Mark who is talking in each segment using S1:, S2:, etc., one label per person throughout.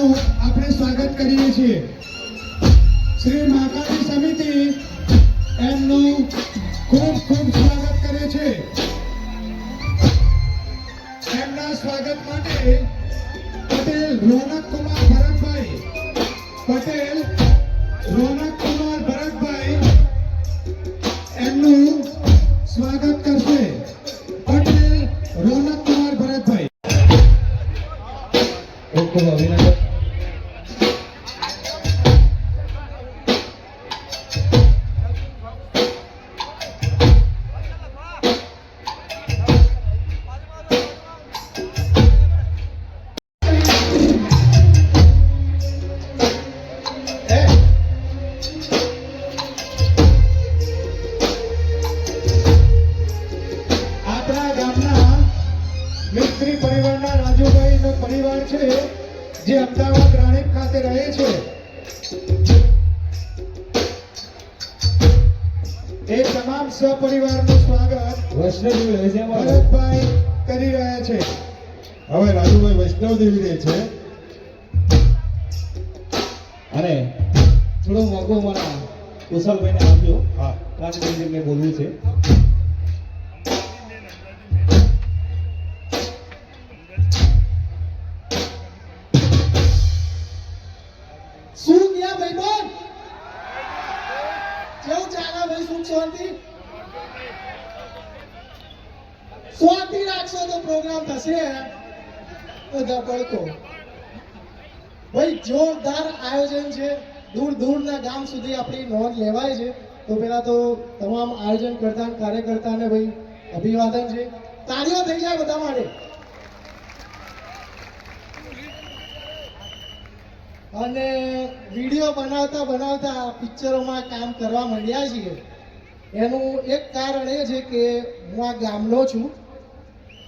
S1: એમનું આપણે સ્વાગત કરીએ છીએ. શ્રી મહાકાળી સમિતિ એમનું ખૂબ ખૂબ સ્વાગત કરે છે. એમના સ્વાગત માટે પટેલ રોનક કુમાર ભરતભાઈ, પટેલ રોનક છે એ તમામ સપરિવારનું સ્વાગત
S2: એમાં
S1: ભરતભાઈ કરી રહ્યા છે.
S3: હવે રાજુભાઈ વૈષ્ણવ દેવી છે.
S2: અને થોડો મોકો મારા કુશલભાઈને આપજો.
S3: હા.
S2: કારણ કે બોલવું છે.
S4: બધા પડતો ભાઈ, જોરદાર આયોજન છે. દૂર દૂરના ગામ સુધી આપણી નોંધ લેવાય છે. તો પેલા તો તમામ આયોજન કરતા કાર્યકર્તાને ભાઈ અભિવાદન છે. તાળીઓ થઈ જાય બધા માટે. અને વીડિયો બનાવતા બનાવતા પિક્ચરોમાં કામ કરવા માંડ્યા છીએ. એનું એક કારણ એ છે કે હું આ ગામનો છું.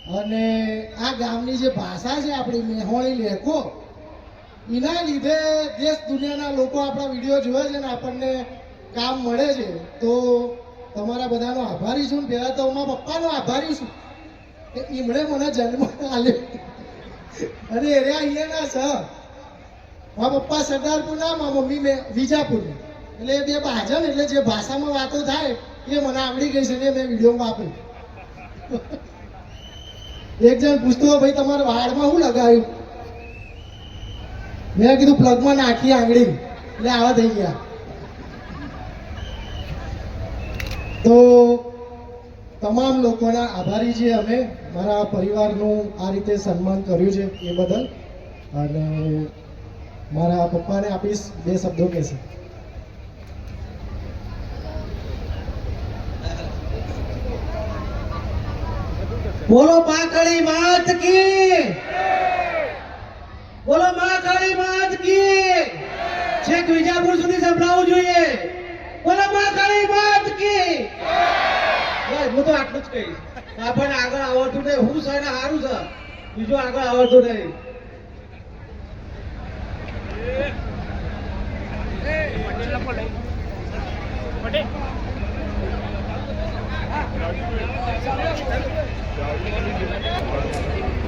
S4: અને આ ગામની જે ભાષા છે આપણી મેહોણી લેખો, એના લીધે દેશ દુનિયાના લોકો આપણા વીડિયો જોવે છે ને આપણને કામ મળે છે. તો તમારા બધાનો આભારી છું પહેલાં તો હું પપ્પાનો આભારી છું કે એમણે મને જન્મ આપ્યો. અને એરિયા અહીંયાના સર મારા પપ્પા સરદારપુરના મારા મમ્મી મેં વિજાપુરની એટલે એ બે ભાજન એટલે જે ભાષામાં વાતો થાય એ મને આવડી ગઈ છે ને મેં વિડીયોમાં આપ્યું એક જણ પૂછતો ભાઈ, તમારા વાળમાં શું લગાવ્યું? મેં કીધું પ્લગમાં નાખી આંગળી. એટલે આવા થઈ ગયા. તો તમામ લોકોના આભારી છીએ અમે. મારા પરિવારનું આ રીતે સન્માન કર્યું છે એ બદલ. અને મારા પપ્પાને આપીશ બે શબ્દો કહેશે. બોલો પાકળી માત કી બોલો મા કાળી માત કી છેક વિજાપુર સુધી સંભળાવવું જોઈએ. બોલો મા કાળી માત કી બસ હું તો આટલું જ કહીશ. આપણને આગળ આવડતું નહીં. હું છે સારું છે. બીજું આગળ આવડતું નહીં.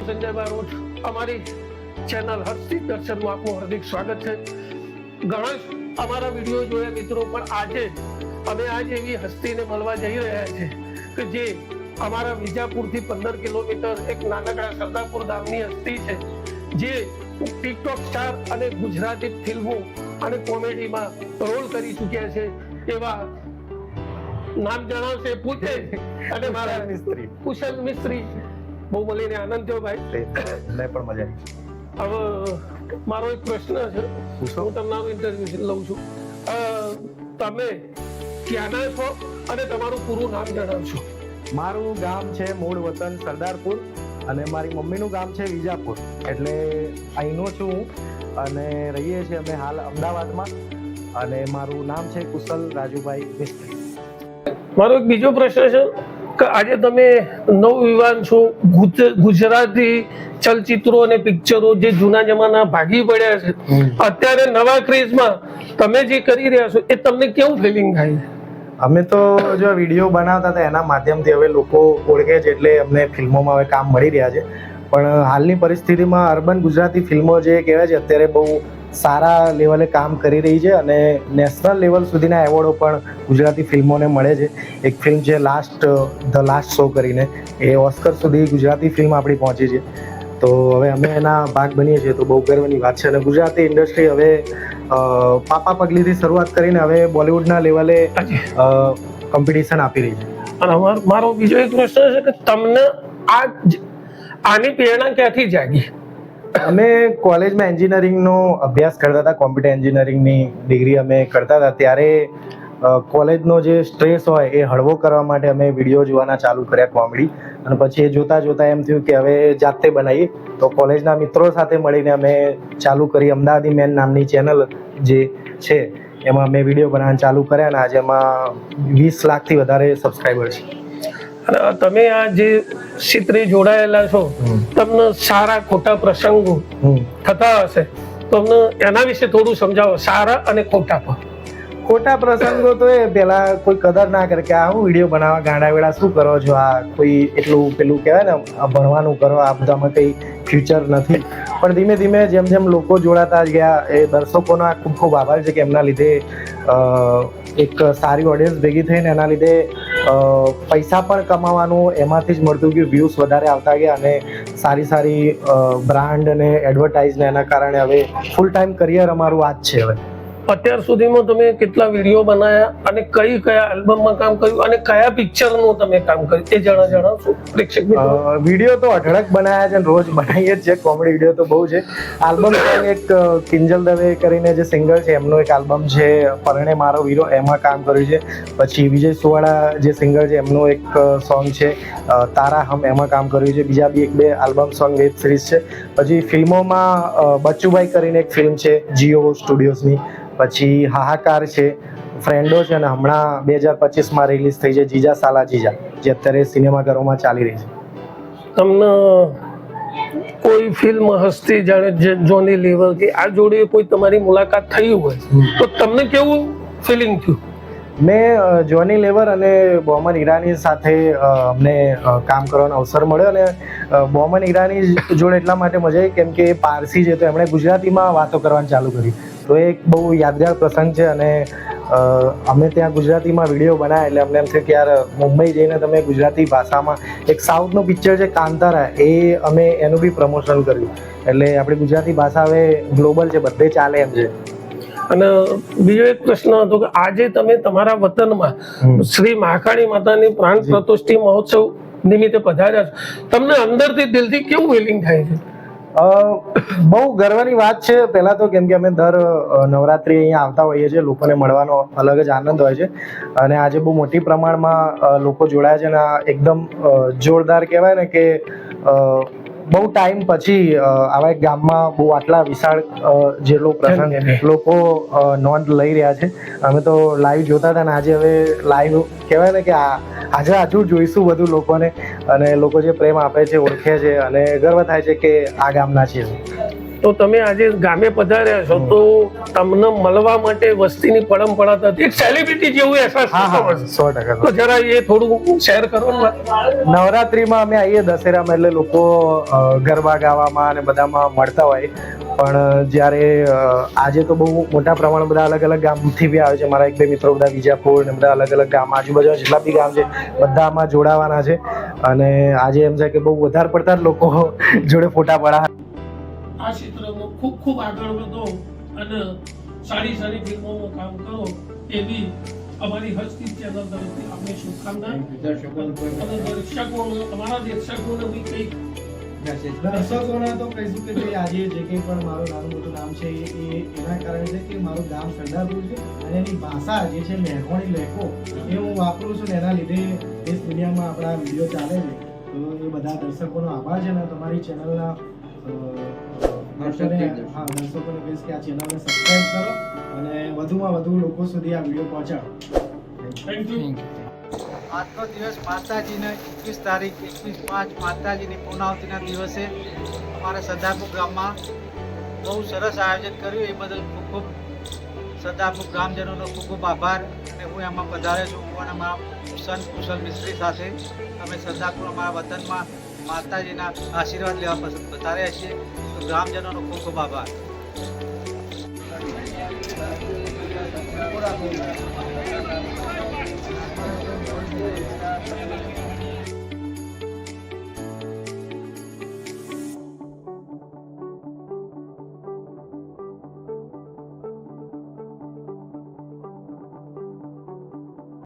S5: સંજયભાઈ રોજ અમારી ચેનલ હસ્તી દર્શનમાં આપનું હાર્દિક સ્વાગત છે. ઘણા અમારા વીડિયો જોયા મિત્રો, પણ આજે અમે આજ એવી હસ્તીને મળવા જઈ રહ્યા છે કે જે અમારા વિજાપુરથી પંદર કિલોમીટર એક નાનકડા સરદારપુર ગામની હસ્તી છે. જે ટિકટોક સ્ટાર અને ગુજરાતી ફિલ્મો અને કોમેડીમાં રોલ કરી ચૂક્યા છે એવા નામ જણાવશે પૂછે. અને મારા મિસ્ત્રી. કુશલ મિસ્ત્રી. બહુ મળીને આનંદ થયો ભાઈ.
S6: મને પણ મજા આવી.
S5: હવે મારો એક પ્રશ્ન છે. હું તમારું ઇન્ટરવ્યુ લઉં છું. તમે ક્યાંના છો અને તમારું પૂરું નામ જણાવશો?
S6: મારું ગામ છે મૂળ વતન સરદારપુર અને મારી મમ્મીનું ગામ છે વિજાપુર. એટલે અહીંનો છું હું અને રહીએ છીએ અમે હાલ અમદાવાદમાં. અને મારું નામ છે કુશલ રાજુભાઈ મિસ્ત્રી.
S5: મારો એક બીજો પ્રશ્ન છે કે આજે તમે નવયુવાન છો ગુજરાતી ચલચિત્રો અને પિક્ચરો જે જૂના જમાના ભાગી પડ્યા છે અત્યારે નવા ક્રેઝમાં તમે જે કરી રહ્યા છો એ તમને કેવું ફિલિંગ થાય?
S6: અમે તો જો વીડિયો બનાવતા હતા એના માધ્યમથી હવે લોકો ઓળખે છે એટલે અમને ફિલ્મોમાં હવે કામ મળી રહ્યા છે. પણ હાલની પરિસ્થિતિમાં અર્બન ગુજરાતી ફિલ્મો જે કહેવાય છે અત્યારે બહુ સારા લેવલે કામ કરી રહી છે અને નેશનલ લેવલ સુધીના એવોર્ડો પણ ગુજરાતી ફિલ્મોને મળે છે. એક ફિલ્મ છે લાસ્ટ ધ લાસ્ટ શો કરીને. એ ઓસ્કર સુધી ગુજરાતી ફિલ્મ આપણી પહોંચી છે. તો હવે અમે એના ભાગ બનીએ છીએ. તો બહુ ગર્વની વાત છે. અને ગુજરાતી ઇન્ડસ્ટ્રી હવે પાપા પગલીથી શરૂઆત કરીને હવે બોલિવૂડના લેવલે કોમ્પિટિશન આપી રહી છે.
S5: અને મારો બીજો એક પ્રશ્ન છે કે તમને આ આની પ્રેરણા ક્યાંથી જાગી?
S6: અમે કોલેજમાં એન્જિનિયરિંગનો અભ્યાસ કરતા હતા, કોમ્પ્યુટર એન્જિનિયરિંગની ડિગ્રી અમે કરતા હતા. ત્યારે કોલેજનો જે સ્ટ્રેસ હોય એ હળવો કરવા માટે અમે વીડિયો જોવાના ચાલુ કર્યા કોમેડી. અને પછી એ જોતા જોતા એમ થયું કે હવે જાતે બનાવીએ. તો કોલેજના મિત્રો સાથે મળીને અમે ચાલુ કરી અમદાવાદી મેન નામની ચેનલ જે છે, એમાં અમે વીડિયો બનાવવાનું ચાલુ કર્યા અને આજે એમાં વીસ લાખથી વધારે સબસ્ક્રાઈબર છે
S5: અને તમે આ જે ક્ષેત્રે જોડાયેલા છો તમને સારા ખોટા પ્રસંગો થતા હશે તો અમને એના વિશે થોડું સમજાવો સારા અને ખોટા પર.
S6: ખોટા પ્રસંગો તો એ પેલા કોઈ કદર ના કરે કે આ હું વીડિયો બનાવવા ગાંડા વેળા શું કરો છો? આ કોઈ એટલું પેલું કહેવાય ને આ ભણવાનું કરો આ બધામાં કંઈ ફ્યુચર નથી. પણ ધીમે ધીમે જેમ જેમ લોકો જોડાતા ગયા એ દર્શકોનો આ ખૂબ ખૂબ આભાર છે કે એમના લીધે એક સારી ઓડિયન્સ ભેગી થઈને એના લીધે પૈસા પણ કમાવાનું, એમાંથી જ મળતું ગયું વ્યૂઝ વધારે આવતા ગયા અને સારી સારી બ્રાન્ડ અને એડવર્ટાઇઝને એના કારણે હવે ફૂલ ટાઈમ કરિયર અમારું આ જ છે હવે.
S5: અત્યાર સુધીમાં તમે કેટલા વીડિયો બનાયા અને કઈ કયા આલ્બમમાં કામ કર્યું અને કયા પિક્ચરનું તમે કામ કર્યું એ જણા જણાવશો પ્રેક્ષક
S6: વીડિયો તો અઢળક બનાવ્યા છે રોજ બનાવીએ જ છે કોમેડી વીડિયો તો બહુ છે. આલ્બમ એક કિંજલ દવે કરીને જે સિંગર છે, એમનો એક આલ્બમ છે, પરણે મારો વીરો, એમાં કામ કર્યું છે. પછી વિજય સુવાળા જે સિંગર છે, એમનો એક સોંગ છે તારા હમ, એમાં કામ કર્યું છે. બીજા બી એક બે આલ્બમ સોંગ વેબ સિરીઝ છે. પછી ફિલ્મોમાં બચ્ચુભાઈ કરીને એક ફિલ્મ છે, જીઓ સ્ટુડિયોઝની. પછી હાહાકાર છે ફ્રેન્ડો છે અને હમણાં બે હજાર પચીસમાં રિલીઝ થઈ છે જીજા સાલા જીજા જે અત્યારે સિનેમાઘરોમાં ચાલી રહી છે.
S5: તમને કોઈ ફિલ્મ હસ્તી જાણે જોની લીવર કે આ જોડે કોઈ તમારી મુલાકાત થઈ હોય તો તમને કેવું ફિલિંગ થયું?
S6: મેં જોની લેવર અને બોમન ઈરાની સાથે અમને કામ કરવાનો અવસર મળ્યો અને બોમન ઈરાની જોડે એટલા માટે મજા આવી કેમ કે પારસી છે તો એમણે ગુજરાતીમાં વાતો કરવાનું ચાલુ કરી તો એ એક બહુ યાદગાર પ્રસંગ છે અને અમે ત્યાં ગુજરાતીમાં વીડિયો બનાવ્યા એટલે અમને એમ છે કે યાર મુંબઈ જઈને તમે ગુજરાતી ભાષામાં એક સાઉથનું પિક્ચર છે કાંતારા એ અમે એનું બી પ્રમોશન કર્યું. એટલે આપણી ગુજરાતી ભાષા હવે ગ્લોબલ છે બધે ચાલે એમ છે.
S5: અને બીજો એક પ્રશ્ન હતો કે આજે તમે તમારા વતનમાં શ્રી મહાકાળી માતાની પ્રાણ પ્રતિષ્ઠિ મહોત્સવ નિમિત્તે પધાર્યા છો. તમને અંદરથી દિલથી કેવું ફિલિંગ થાય છે?
S6: બહુ ગર્વની વાત છે. પહેલા તો કેમ કે અમે દર નવરાત્રિ અહીંયા આવતા હોઈએ છીએ. લોકોને મળવાનો અલગ જ આનંદ હોય છે. અને આજે બહુ મોટી પ્રમાણમાં લોકો જોડાયા છે અને આ એકદમ જોરદાર કહેવાય ને કે બહુ ટાઈમ પછી આવા એક ગામમાં બહુ આટલા વિશાળ જેટલો પ્રસંગ લોકો નોંધ લઈ રહ્યા છે. અમે તો લાઈવ જોતા હતા ને આજે હવે લાઈવ કહેવાય ને કે આ આજે હજુ જોઈશું બધું લોકોને. અને લોકો જે પ્રેમ આપે છે ઓળખે છે અને ગર્વ થાય છે કે આ ગામના છે
S5: તો તમે આજે ગામે પધાર્યા છો તો તમને મળવા માટે વસ્તીની પરંપરા હતી. એક સેલિબ્રિટી જેવું અહેસાસ
S6: સો ટકા
S5: તો જરા એ થોડું શેર કરો નવરાત્રીમાં
S6: નવરાત્રિમાં અમે આવીએ દશેરામાં એટલે લોકો ગરબા ગાવામાં અને બધામાં મળતા હોય. પણ જ્યારે આજે તો બહુ મોટા પ્રમાણમાં બધા અલગ અલગ ગામથી બી આવે છે. મારા એક બે મિત્રો બધા વિજાપુર ને બધા અલગ અલગ ગામ આજુબાજુ જેટલા બી ગામ છે બધા આમાં જોડાવાના છે. અને આજે એમ છે કે બહુ વધારે પડતા લોકો જોડે ફોટા પડા
S5: આ ક્ષેત્રમાં ખૂબ ખૂબ આગળ વધો અને સારી સારી ફિલ્મોમાં કામ કરો એવી અમારી હસ્તી ચેનલ તરફથી આપણે શુભકામના. અને દર્શકોને તમારા દર્શકોને બી કંઈક
S4: દર્શકોને તો કહીશું કે જે આજે જે કંઈ પણ મારું નાનું મોટું નામ છે એ એના કારણે છે કે મારું ગામ સરદારપુર છે અને એની ભાષા જે છે મેઘોણી લેખો એ હું વાપરું છું ને એના લીધે દેશ દુનિયામાં આપણા વીડિયો ચાલે છે. તો એ બધા દર્શકોનો આભાર છે અને તમારી ચેનલના દર્શકોને હા દર્શકોને કહીશ કે આ ચેનલને સબસ્ક્રાઈબ કરો અને વધુમાં વધુ લોકો સુધી આ વીડિયો પહોંચાડો.
S5: થેન્ક યુ
S7: આજનો દિવસ માતાજીને એકવીસ તારીખ એકવીસ પાંચ માતાજીની પૂર્ણાવતીના દિવસે અમારા સદાપુર ગામમાં બહુ સરસ આયોજન કર્યું. એ બદલ ખૂબ ખૂબ સદાપુર ગ્રામજનોનો ખૂબ ખૂબ આભાર. અને હું એમાં પધાર્યો છું. હું અને મારા સન કુશલ મિસ્ત્રી સાથે અમે સદાપુર અમારા વતનમાં માતાજીના આશીર્વાદ લેવા પસંદ પધાર્યા છીએ. ગ્રામજનોનો ખૂબ ખૂબ આભાર.